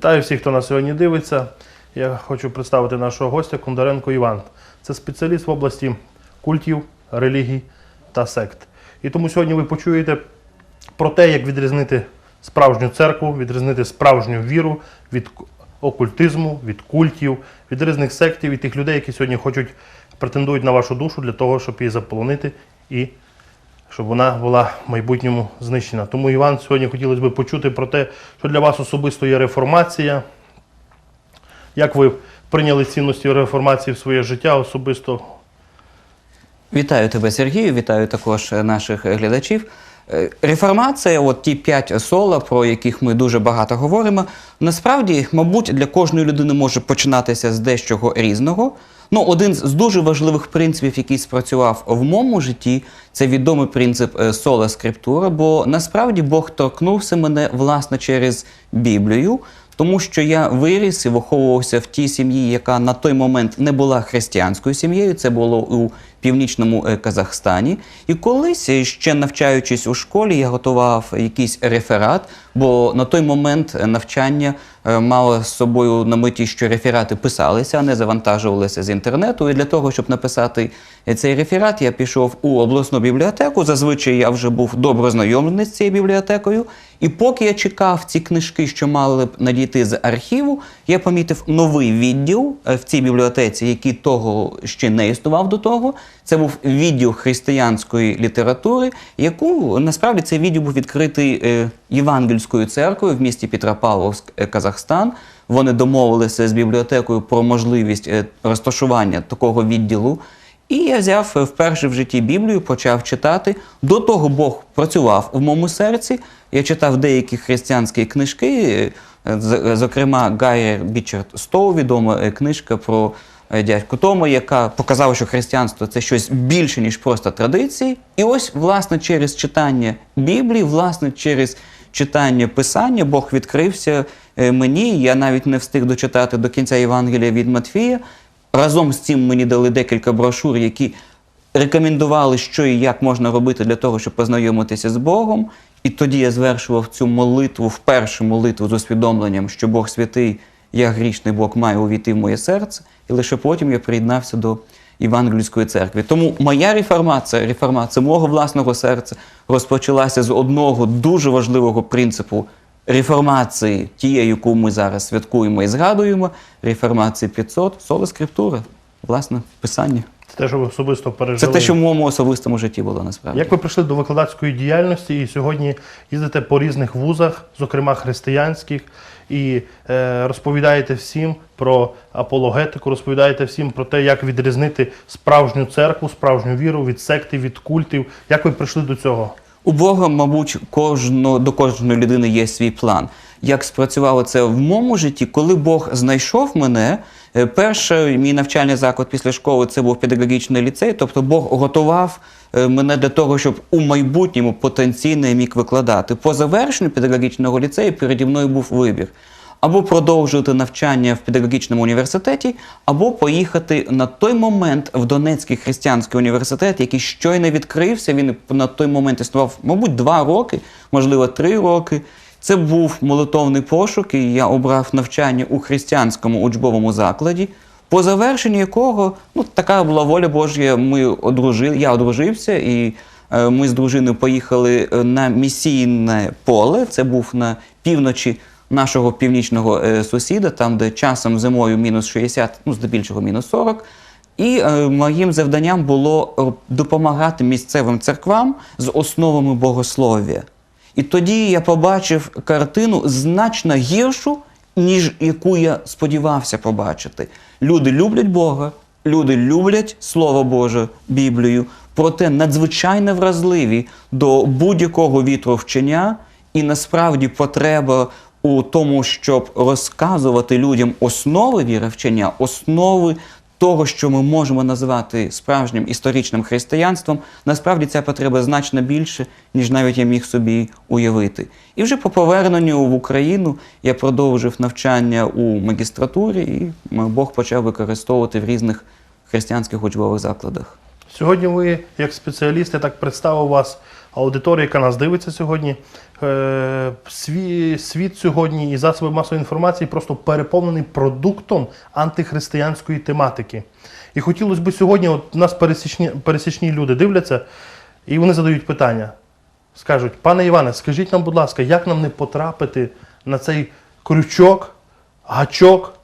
Вітаю всіх, хто нас сьогодні дивиться. Я хочу представити нашого гостя Кондаренко Іван. Це спеціаліст в області культів, релігій та сект. І тому сьогодні ви почуєте про те, як відрізнити справжню церкву, відрізнити справжню віру від окультизму, від культів, від різних сектів і тих людей, які сьогодні хочуть претендують на вашу душу для того, щоб її заполонити і щоб вона була в майбутньому знищена. Тому, Іван, сьогодні хотілося б почути про те, що для вас особисто є реформація. Як ви прийняли цінності реформації в своє життя особисто? Вітаю тебе, Сергію, вітаю також е, наших е, глядачів. Е, Реформація, от ті п'ять сола, про яких ми дуже багато говоримо, насправді, мабуть, для кожної людини може починатися з дещого різного. Ну, один з дуже важливих принципів, який спрацював в моєму житті, це відомий принцип е, сола скриптура, бо насправді Бог торкнувся мене власне через Біблію. Тому що я виріс і виховувався в тій сім'ї, яка на той момент не була християнською сім'єю. Це було у північному е, Казахстані. І колись, е, ще навчаючись у школі, я готував якийсь реферат, бо на той момент е, навчання мало з собою на меті, що реферати писалися, а не завантажувалися з інтернету. І для того, щоб написати цей реферат, я пішов у обласну бібліотеку. Зазвичай я вже був добре знайомлений з цією бібліотекою. І поки я чекав ці книжки, що мали б надійти з архіву, я помітив новий відділ в цій бібліотеці, який того ще не існував до того. Це був відділ християнської літератури, яку насправді цей відділ був відкритий е, Євангельською церквою в місті Петропавловськ, е, Казахстан. Вони домовилися з бібліотекою про можливість е, розташування такого відділу. І я взяв вперше в житті Біблію, почав читати. До того Бог працював в моєму серці. Я читав деякі християнські книжки, зокрема Гайер Бічард Стоу, відома книжка про дядьку Тома, яка показала, що християнство це щось більше, ніж просто традиції. І ось, власне, через читання Біблії, власне, через читання Писання Бог відкрився е, мені. Я навіть не встиг дочитати до кінця Євангелія від Матфія. Разом з цим мені дали декілька брошур, які рекомендували, що і як можна робити для того, щоб познайомитися з Богом. І тоді я звершував цю молитву, вперше молитву з усвідомленням, що Бог святий, я грішний Бог має увійти в моє серце, і лише потім я приєднався до Євангельської церкви. Тому моя реформація, реформація мого власного серця розпочалася з одного дуже важливого принципу реформації, тієї, яку ми зараз святкуємо і згадуємо, реформації 500, соло скриптура, власне, писання. Це те, що ви особисто Це те, що в моєму особистому житті було насправді. Як ви прийшли до викладацької діяльності і сьогодні їздите по різних вузах, зокрема християнських, і е, розповідаєте всім про апологетику, розповідаєте всім про те, як відрізнити справжню церкву, справжню віру від секти, від культів. Як ви прийшли до цього? У Бога, мабуть, кожно, до кожної людини є свій план. Як спрацювало це в моєму житті, коли Бог знайшов мене, перший мій навчальний заклад після школи це був педагогічний ліцей, тобто Бог готував е, мене для того, щоб у майбутньому потенційно я міг викладати. По завершенню педагогічного ліцею переді мною був вибір. Або продовжувати навчання в педагогічному університеті, або поїхати на той момент в Донецький християнський університет, який щойно відкрився. Він на той момент існував, мабуть, два роки, можливо, три роки. Це був молитовний пошук, і я обрав навчання у християнському учбовому закладі, по завершенню якого ну така була воля Божя. Ми одружили, я одружився і. е, Ми з дружиною поїхали е, на місійне поле. Це був на півночі нашого північного е, сусіда, там, де часом зимою мінус 60, ну здебільшого мінус 40. І моїм завданням було допомагати місцевим церквам з основами богослов'я. І тоді я побачив картину значно гіршу, ніж яку я сподівався побачити. Люди люблять Бога, люди люблять Слово Боже, Біблію, проте надзвичайно вразливі до будь-якого вітру вчення, і насправді потреба у тому, щоб розказувати людям основи віровчення, основи того, що ми можемо називати справжнім історичним християнством, насправді ця потреба значно більше, ніж навіть я міг собі уявити. І вже по поверненню в Україну я продовжив навчання у магістратурі, і Бог почав використовувати в різних християнських учбових закладах. Сьогодні ви, як спеціаліст, я так представив вас аудиторія, яка нас дивиться сьогодні. Е, світ сьогодні і засоби масової інформації просто переповнений продуктом антихристиянської тематики. І хотілося б сьогодні, от нас пересічні, пересічні люди дивляться, і вони задають питання. Скажуть, пане Іване, скажіть нам, будь ласка, як нам не потрапити на цей крючок, гачок,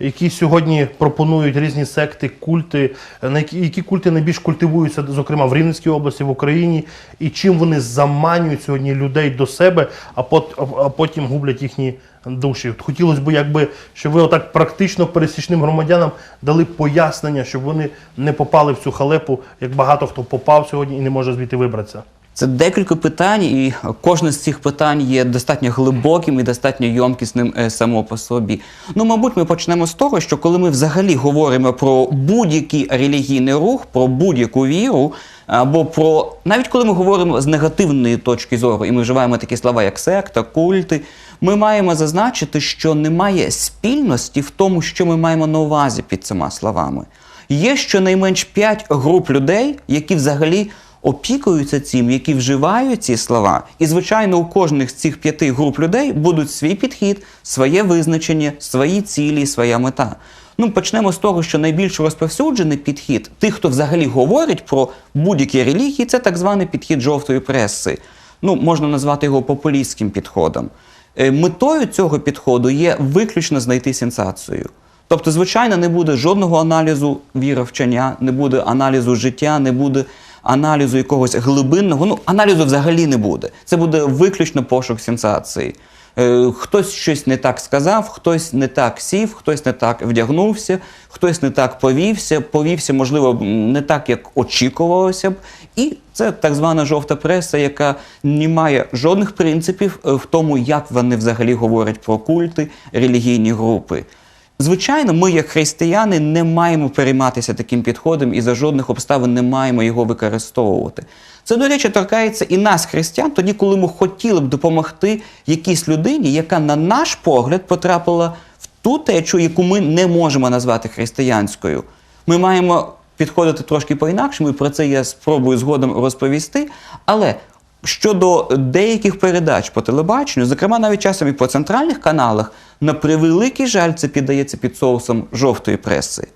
які сьогодні пропонують різні секти, культи, на які, які культи найбільш культивуються, зокрема в Рівненській області, в Україні, і чим вони заманюють сьогодні людей до себе, а, пот, а- потім гублять їхні душі. Хотілося б, якби, щоб ви отак практично пересічним громадянам дали пояснення, щоб вони не попали в цю халепу, як багато хто попав сьогодні і не може звідти вибратися. Це декілька питань, і кожне з цих питань є достатньо глибоким і достатньо йомкісним е, само по собі. Ну, мабуть, ми почнемо з того, що коли ми взагалі говоримо про будь-який релігійний рух, про будь-яку віру, або про навіть коли ми говоримо з негативної точки зору, і ми вживаємо такі слова, як секта, культи, ми маємо зазначити, що немає спільності в тому, що ми маємо на увазі під цими словами. Є щонайменш п'ять груп людей, які взагалі опікуються цим, які вживають ці слова. І, звичайно, у кожних з цих п'яти груп людей будуть свій підхід, своє визначення, свої цілі, своя мета. Ну, почнемо з того, що найбільш розповсюджений підхід тих, хто взагалі говорить про будь-які релігії, це так званий підхід жовтої преси. Ну, можна назвати його популістським підходом. Е, Метою цього підходу є виключно знайти сенсацію. Тобто, звичайно, не буде жодного аналізу віровчення, не буде аналізу життя, не буде аналізу якогось глибинного. Ну, аналізу взагалі не буде. Це буде виключно пошук сенсації. Е, Хтось щось не так сказав, хтось не так сів, хтось не так вдягнувся, хтось не так повівся, повівся, можливо, не так, як очікувалося б. І це так звана жовта преса, яка не має жодних принципів е, в тому, як вони взагалі говорять про культи, релігійні групи. Звичайно, ми, як християни, не маємо перейматися таким підходом і за жодних обставин не маємо його використовувати. Це, до речі, торкається і нас, християн, тоді, коли ми хотіли б допомогти якійсь людині, яка, на наш погляд, потрапила в ту течу, яку ми не можемо назвати християнською. Ми маємо підходити трошки по-інакшому, і про це я спробую згодом розповісти. Але щодо деяких передач по телебаченню, зокрема навіть часом і по центральних каналах, на превеликий жаль, це піддається під соусом жовтої преси.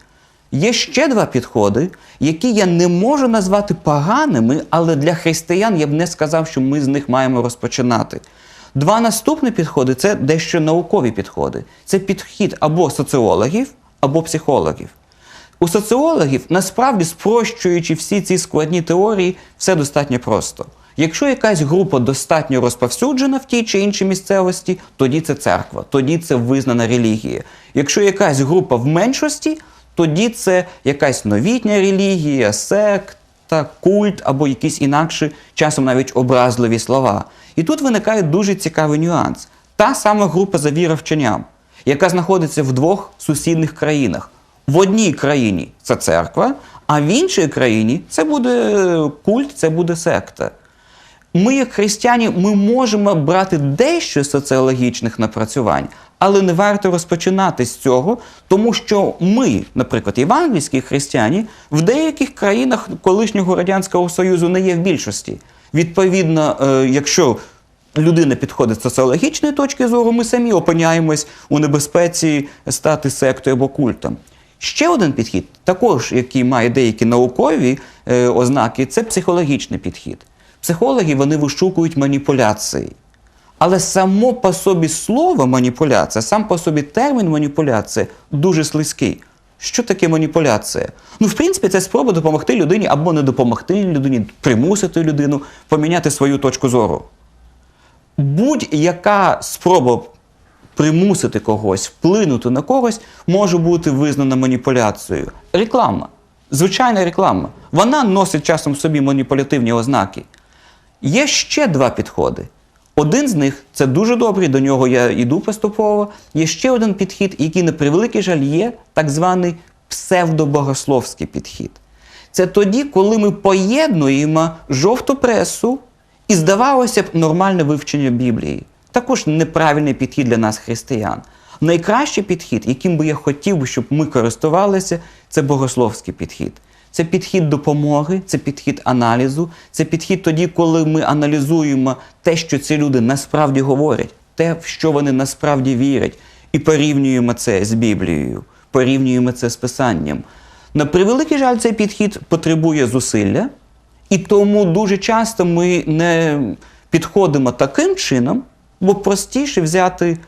Є ще два підходи, які я не можу назвати поганими, але для християн я б не сказав, що ми з них маємо розпочинати. Два наступні підходи це дещо наукові підходи. Це підхід або соціологів, або психологів. У соціологів, насправді, спрощуючи всі ці складні теорії, все достатньо просто. Якщо якась група достатньо розповсюджена в тій чи іншій місцевості, тоді це церква, тоді це визнана релігія. Якщо якась група в меншості, тоді це якась новітня релігія, секта, культ або якісь інакші, часом навіть образливі слова. І тут виникає дуже цікавий нюанс. Та сама група за віровченням, яка знаходиться в двох сусідних країнах. В одній країні це церква, а в іншій країні це буде культ, це буде секта. Ми, як християні, ми можемо брати дещо соціологічних напрацювань, але не варто розпочинати з цього, тому що ми, наприклад, євангельські християні, в деяких країнах колишнього радянського союзу не є в більшості. Відповідно, е, якщо людина підходить з соціологічної точки зору, ми самі опиняємось у небезпеці стати сектою або культом. Ще один підхід, також який має деякі наукові е, ознаки, це психологічний підхід. Психологи вони вишукують маніпуляції. Але само по собі слово маніпуляція, сам по собі термін маніпуляція дуже слизький. Що таке маніпуляція? Ну, в принципі, це спроба допомогти людині або не допомогти людині, примусити людину поміняти свою точку зору. Будь-яка спроба примусити когось, вплинути на когось, може бути визнана маніпуляцією. Реклама. Звичайна реклама. Вона носить часом в собі маніпулятивні ознаки. Є ще два підходи. Один з них це дуже добрий, до нього я йду поступово. Є ще один підхід, який, на превеликий жаль, є так званий псевдобогословський підхід. Це тоді, коли ми поєднуємо жовту пресу і, здавалося б, нормальне вивчення Біблії. Також неправильний підхід для нас, християн. Найкращий підхід, яким би я хотів, щоб ми користувалися, це богословський підхід. Це підхід допомоги, це підхід аналізу, це підхід тоді, коли ми аналізуємо те, що ці люди насправді говорять, те, в що вони насправді вірять, і порівнюємо це з Біблією, порівнюємо це з Писанням. На превеликий жаль, цей підхід потребує зусилля, і тому дуже часто ми не підходимо таким чином, бо простіше взяти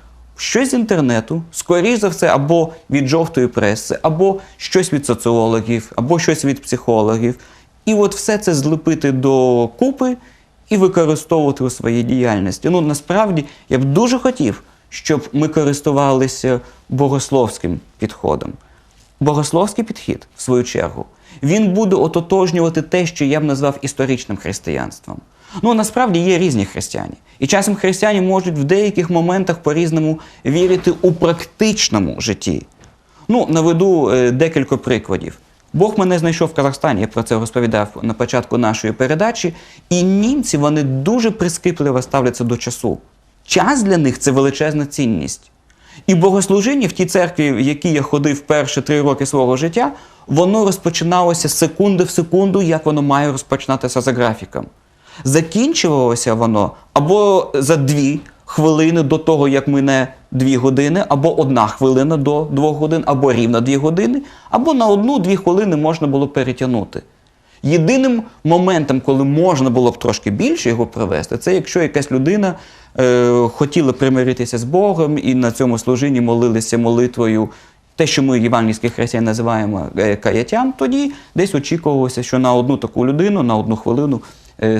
щось з інтернету, скоріш за все, або від жовтої преси, або щось від соціологів, або щось від психологів. І от все це злепити до купи і використовувати у своїй діяльності. Ну, насправді, я б дуже хотів, щоб ми користувалися богословським підходом. Богословський підхід, в свою чергу, він буде ототожнювати те, що я б назвав історичним християнством. Ну, насправді є різні християни. І часом християни можуть в деяких моментах по-різному вірити у практичному житті. Ну, наведу е, декілька прикладів. Бог мене знайшов в Казахстані, я про це розповідав на початку нашої передачі. І німці вони дуже прискіпливо ставляться до часу. Час для них це величезна цінність. І богослужіння в тій церкві, в якій я ходив перші три роки свого життя, воно розпочиналося секунди в секунду, як воно має розпочинатися за графіком. Закінчувалося воно або за дві хвилини до того, як мине дві години, або одна хвилина до двох годин, або рівно дві години, або на одну-дві хвилини можна було перетягнути. Єдиним моментом, коли можна було б трошки більше його провести, це якщо якась людина е, хотіла примиритися з Богом і на цьому служінні молилися молитвою, те, що ми євангельські християни називаємо е, каяттям, тоді десь очікувалося, що на одну таку людину, на одну хвилину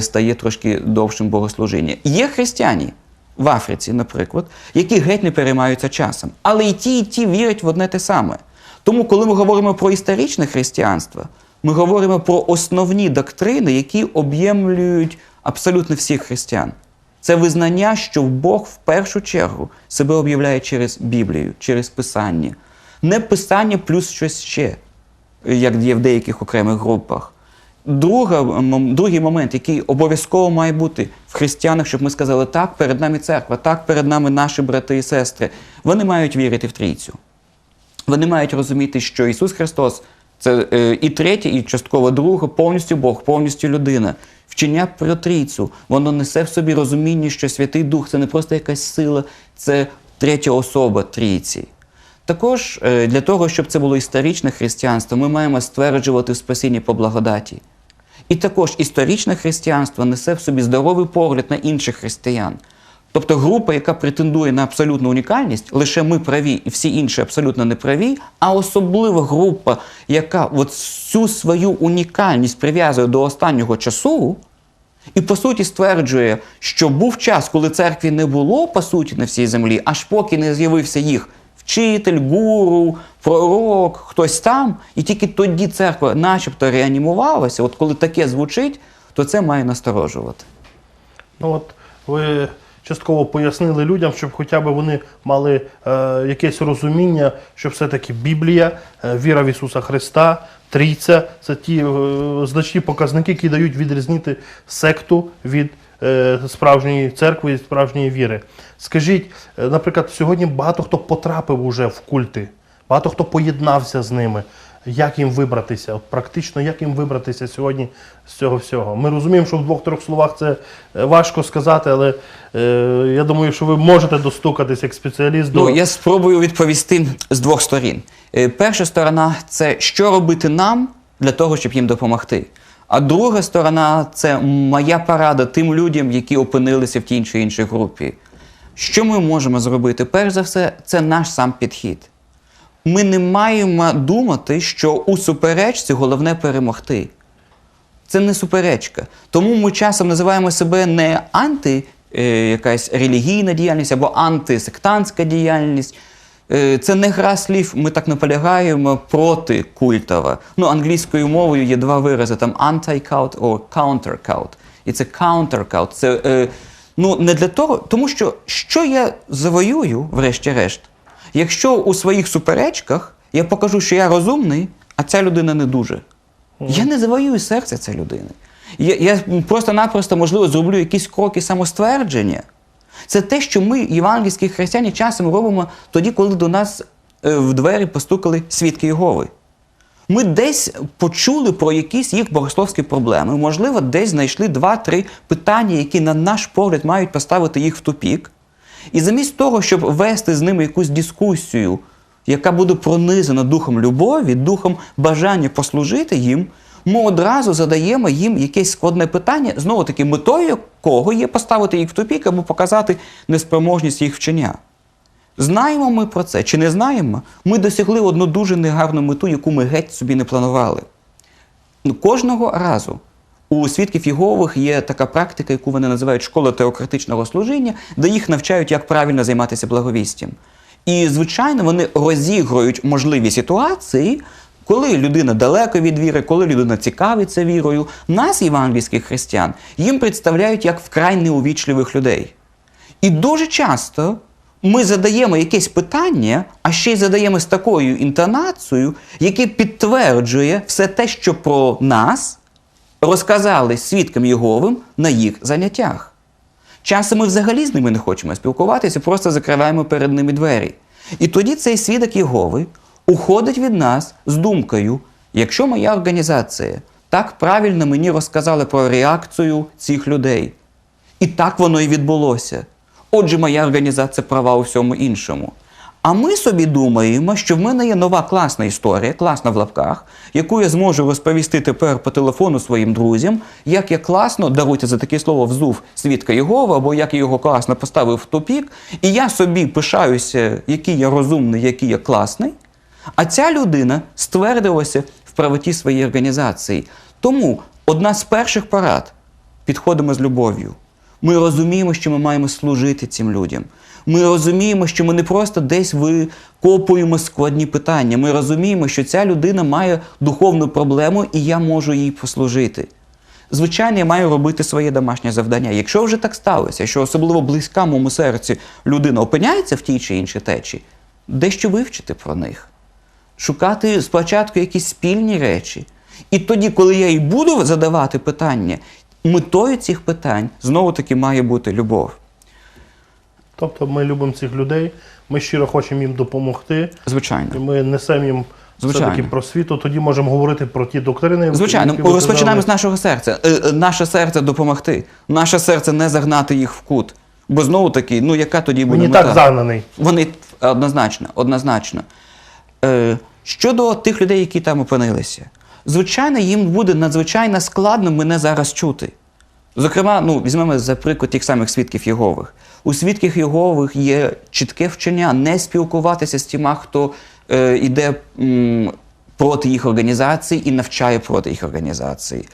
стає трошки довшим богослужіння. Є християни в Африці, наприклад, які геть не переймаються часом, але і ті, і ті вірять в одне те саме. Тому, коли ми говоримо про історичне християнство, ми говоримо про основні доктрини, які об'ємлюють абсолютно всіх християн. Це визнання, що Бог в першу чергу себе об'являє через Біблію, через Писання. Не Писання плюс щось ще, як є в деяких окремих групах. Друга, другий момент, який обов'язково має бути в християнах, щоб ми сказали, так, перед нами церква, так, перед нами наші брати і сестри. Вони мають вірити в трійцю. Вони мають розуміти, що Ісус Христос це е, і третє, і частково друге, повністю Бог, повністю людина. Вчення про трійцю, воно несе в собі розуміння, що Святий Дух це не просто якась сила, це третя особа трійці. Також е, для того, щоб це було історичне християнство, ми маємо стверджувати спасіння по благодаті. І також історичне християнство несе в собі здоровий погляд на інших християн. Тобто група, яка претендує на абсолютну унікальність, лише ми праві і всі інші абсолютно не праві, а особлива група, яка от всю свою унікальність прив'язує до останнього часу, і по суті стверджує, що був час, коли церкві не було по суті на всій землі, аж поки не з'явився їх вчитель, гуру, пророк, хтось там, і тільки тоді церква начебто реанімувалася. От коли таке звучить, то це має насторожувати. Ну от ви частково пояснили людям, щоб хоча б вони мали е, якесь розуміння, що все-таки Біблія, е, віра в Ісуса Христа, трійця це ті е, значні показники, які дають відрізнити секту від справжньої церкви справжньої віри. Скажіть, е, наприклад, сьогодні багато хто потрапив уже в культи, багато хто поєднався з ними. Як їм вибратися? От практично як їм вибратися сьогодні з цього всього? Ми розуміємо, що в двох-трьох словах це е, важко сказати, але е, я думаю, що ви можете достукатись як спеціаліст до Ну, я спробую відповісти з двох сторін. Е, Перша сторона це що робити нам для того, щоб їм допомогти. А друга сторона це моя порада тим людям, які опинилися в тій чи іншій групі. Що ми можемо зробити? Перш за все, це наш сам підхід. Ми не маємо думати, що у суперечці головне перемогти. Це не суперечка. Тому ми часом називаємо себе не анти е, релігійна діяльність або антисектантська діяльність. Е, це не гра слів, ми так наполягаємо проти культова. Ну, англійською мовою є два вирази: там anti-cult або counter-cult. І це counter-cult. Це е, ну, не для того, тому що що я завоюю, врешті-решт, якщо у своїх суперечках я покажу, що я розумний, а ця людина не дуже. Я не завоюю серце цієї людини. Я, я просто-напросто, можливо, зроблю якісь кроки самоствердження. Це те, що ми, євангельські християни, часом робимо тоді, коли до нас е, в двері постукали свідки Єгови. Ми десь почули про якісь їх богословські проблеми, можливо, десь знайшли два-три питання, які, на наш погляд, мають поставити їх в тупік. І замість того, щоб вести з ними якусь дискусію, яка буде пронизана духом любові, духом бажання послужити їм, ми одразу задаємо їм якесь складне питання, знову таки, метою якого є поставити їх в тупік або показати неспроможність їх вчення. Знаємо ми про це чи не знаємо, ми досягли одну дуже негарну мету, яку ми геть собі не планували. Ну, Кожного разу у свідків Єгових є така практика, яку вони називають школа теократичного служіння, де їх навчають, як правильно займатися благовістям. І, звичайно, вони розігрують можливі ситуації, коли людина далеко від віри, коли людина цікавиться вірою. Нас, євангельських християн, їм представляють як вкрай неувічливих людей. І дуже часто ми задаємо якесь питання, а ще й задаємо з такою інтонацією, яке підтверджує все те, що про нас розказали свідкам Єговим на їх заняттях. Часом ми взагалі з ними не хочемо спілкуватися, просто закриваємо перед ними двері. І тоді цей свідок Єгови уходить від нас з думкою, якщо моя організація так правильно мені розказала про реакцію цих людей, і так воно і відбулося. Отже, моя організація права у всьому іншому. А ми собі думаємо, що в мене є нова класна історія, класна в лапках, яку я зможу розповісти тепер по телефону своїм друзям, як я класно, даруйте за таке слово, взув свідка Єгова, або як я його класно поставив в тупік, і я собі пишаюся, який я розумний, який я класний. А ця людина ствердилася в правоті своєї організації. Тому одна з перших порад підходимо з любов'ю. Ми розуміємо, що ми маємо служити цим людям. Ми розуміємо, що ми не просто десь викопуємо складні питання. Ми розуміємо, що ця людина має духовну проблему, і я можу їй послужити. Звичайно, я маю робити своє домашнє завдання. Якщо вже так сталося, що особливо близька моєму серці людина опиняється в тій чи іншій течі, дещо вивчити про них шукати спочатку якісь спільні речі. І тоді, коли я і буду задавати питання, метою цих питань знову таки має бути любов. Тобто ми любимо цих людей, ми щиро хочемо їм допомогти, і Звичайно. ми несемо їм все-таки просвіту, тоді можемо говорити про ті доктрини. Звичайно, розпочинаємо з нашого серця. Е, е, Наше серце допомогти. Наше серце не загнати їх в кут. Бо знову таки, ну яка тоді буде Він і мета? так загнаний. Вони однозначно, однозначно. Е, щодо тих людей, які там опинилися, звичайно, їм буде надзвичайно складно мене зараз чути. Зокрема, ну, візьмемо за приклад тих самих свідків Єгових. У свідків Єгових є чітке вчення не спілкуватися з тіма, хто е, йде м, проти їх організації і навчає проти їх організації.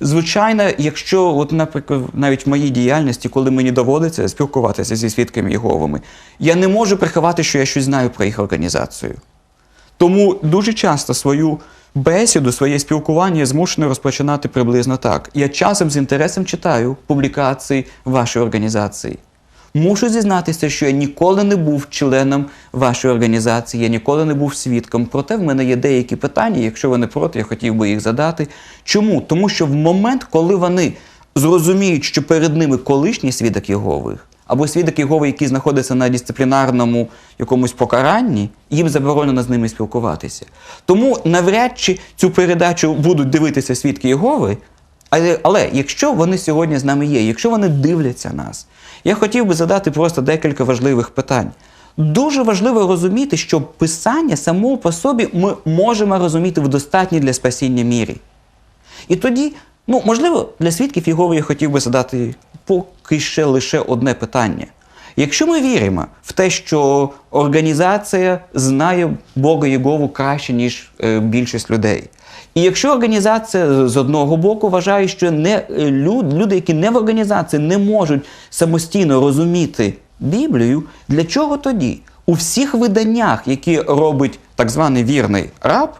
Звичайно, якщо, от, наприклад, навіть в моїй діяльності, коли мені доводиться спілкуватися зі свідками Єговими, я не можу приховати, що я щось знаю про їх організацію. Тому дуже часто свою бесіду, своє спілкування я змушений розпочинати приблизно так. Я часом з інтересом читаю публікації вашої організації. Мушу зізнатися, що я ніколи не був членом вашої організації, я ніколи не був свідком. Проте в мене є деякі питання, якщо ви не проти, я хотів би їх задати. Чому? Тому що в момент, коли вони зрозуміють, що перед ними колишній свідок Єгових, або свідок Єгови, який знаходиться на дисциплінарному якомусь покаранні, їм заборонено з ними спілкуватися. Тому навряд чи цю передачу будуть дивитися свідки Єгови, але, але якщо вони сьогодні з нами є, якщо вони дивляться нас, я хотів би задати просто декілька важливих питань. Дуже важливо розуміти, що писання само по собі ми можемо розуміти в достатній для спасіння мірі. І тоді, ну, можливо, для свідків Єгови я хотів би задати поки ще лише одне питання. Якщо ми віримо в те, що організація знає Бога Єгову краще, ніж е, більшість людей. І якщо організація з одного боку вважає, що не, е, люд, люди, які не в організації, не можуть самостійно розуміти Біблію, для чого тоді? У всіх виданнях, які робить так званий вірний раб,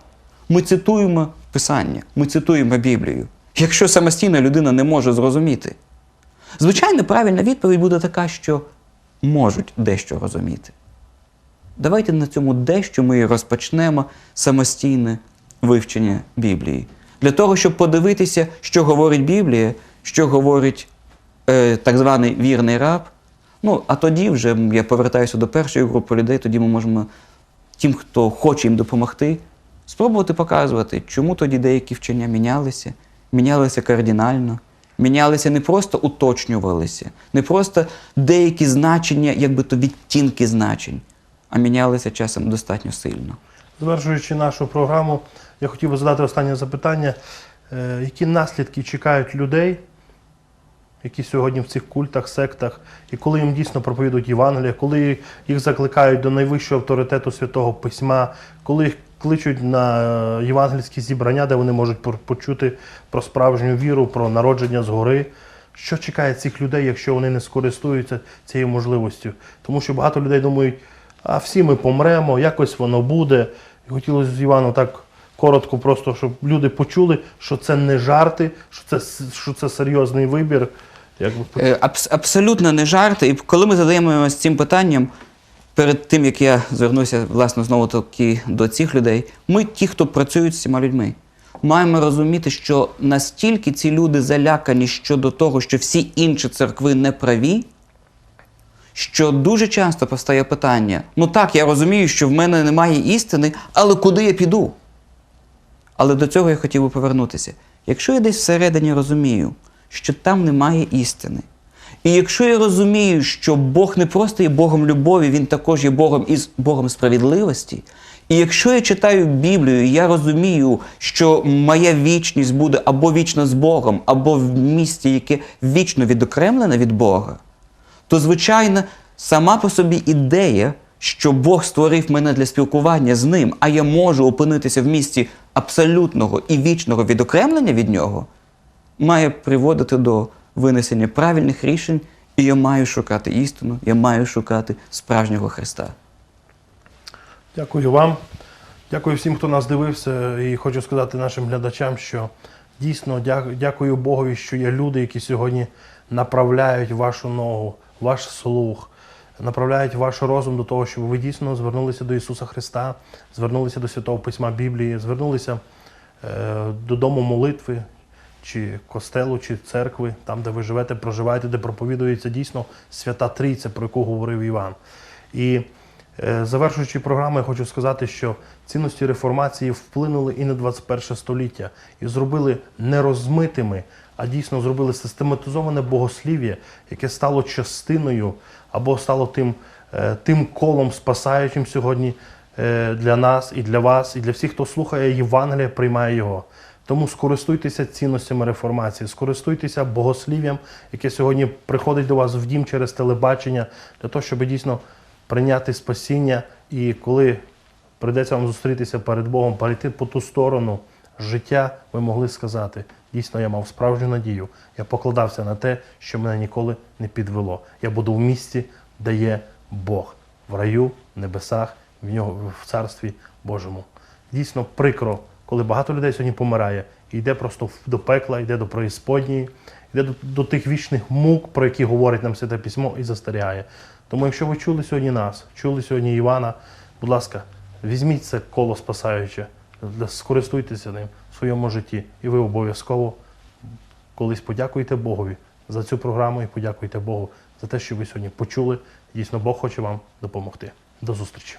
ми цитуємо Писання, ми цитуємо Біблію. Якщо самостійно людина не може зрозуміти. Звичайно, правильна відповідь буде така, що можуть дещо розуміти. Давайте на цьому дещо ми розпочнемо самостійне вивчення Біблії. Для того, щоб подивитися, що говорить Біблія, що говорить е, так званий вірний раб. Ну, а тоді вже я повертаюся до першої групи людей, тоді ми можемо тим, хто хоче їм допомогти, спробувати показувати, чому тоді деякі вчення мінялися, мінялися кардинально, мінялися не просто уточнювалися, не просто деякі значення, якби то відтінки значень, а мінялися часом достатньо сильно. Завершуючи нашу програму, я хотів би задати останнє запитання. Е, Які наслідки чекають людей, які сьогодні в цих культах, сектах, і коли їм дійсно проповідують Євангелія, коли їх закликають до найвищого авторитету Святого Письма, коли їх кличуть на е, євангельські зібрання, де вони можуть почути про справжню віру, про народження згори. Що чекає цих людей, якщо вони не скористуються цією можливістю? Тому що багато людей думають, а всі ми помремо, якось воно буде. І хотілося з Іваном так коротко, просто щоб люди почули, що це не жарти, що це, що це серйозний вибір. Якби Е, абс- абсолютно не жарт. І коли ми задаємося цим питанням, перед тим як я звернуся власне знову таки до цих людей, ми, ті, хто працюють з цими людьми, маємо розуміти, що настільки ці люди залякані щодо того, що всі інші церкви не праві, що дуже часто постає питання: ну так, я розумію, що в мене немає істини, але куди я піду? Але до цього я хотів би повернутися. Якщо я десь всередині розумію, що там немає істини, і якщо я розумію, що Бог не просто є Богом любові, Він також є Богом і Богом справедливості. І якщо я читаю Біблію, я розумію, що моя вічність буде або вічно з Богом, або в місті, яке вічно відокремлене від Бога, то, звичайно, сама по собі ідея, що Бог створив мене для спілкування з ним, а я можу опинитися в місці абсолютного і вічного відокремлення від нього, має приводити до винесення правильних рішень, і я маю шукати істину, я маю шукати справжнього Христа. Дякую вам. Дякую всім, хто нас дивився. І хочу сказати нашим глядачам, що дійсно дякую Богові, що є люди, які сьогодні направляють вашу ногу, ваш слух, направляють ваш розум до того, щоб ви дійсно звернулися до Ісуса Христа, звернулися до Святого Письма Біблії, звернулися е, до молитви, чи костелу, чи церкви, там, де ви живете, проживаєте, де проповідується дійсно свята Трійця, про яку говорив Іван. І е, завершуючи програму, я хочу сказати, що цінності реформації вплинули і на 21 століття і зробили не розмитими, а дійсно зробили систематизоване богослів'я, яке стало частиною або стало тим, е, тим колом спасаючим сьогодні е, для нас і для вас, і для всіх, хто слухає Євангелія, приймає його. Тому скористуйтеся цінностями реформації, скористуйтеся богослів'ям, яке сьогодні приходить до вас в дім через телебачення, для того, щоб дійсно прийняти спасіння. І коли прийдеться вам зустрітися перед Богом, перейти по ту сторону життя, ви могли сказати: дійсно, я мав справжню надію. Я покладався на те, що мене ніколи не підвело. Я буду в місті, де є Бог, в раю, в небесах, в нього в царстві Божому. Дійсно прикро, коли багато людей сьогодні помирає і йде просто до пекла, йде до преісподньої, йде до, до тих вічних мук, про які говорить нам Святе Письмо, і застерігає. Тому, якщо ви чули сьогодні нас, чули сьогодні Івана, будь ласка, візьміть це коло спасаюче, скористуйтеся ним в своєму житті, і ви обов'язково колись подякуйте Богові за цю програму і подякуйте Богу за те, що ви сьогодні почули. Дійсно, Бог хоче вам допомогти. До зустрічі.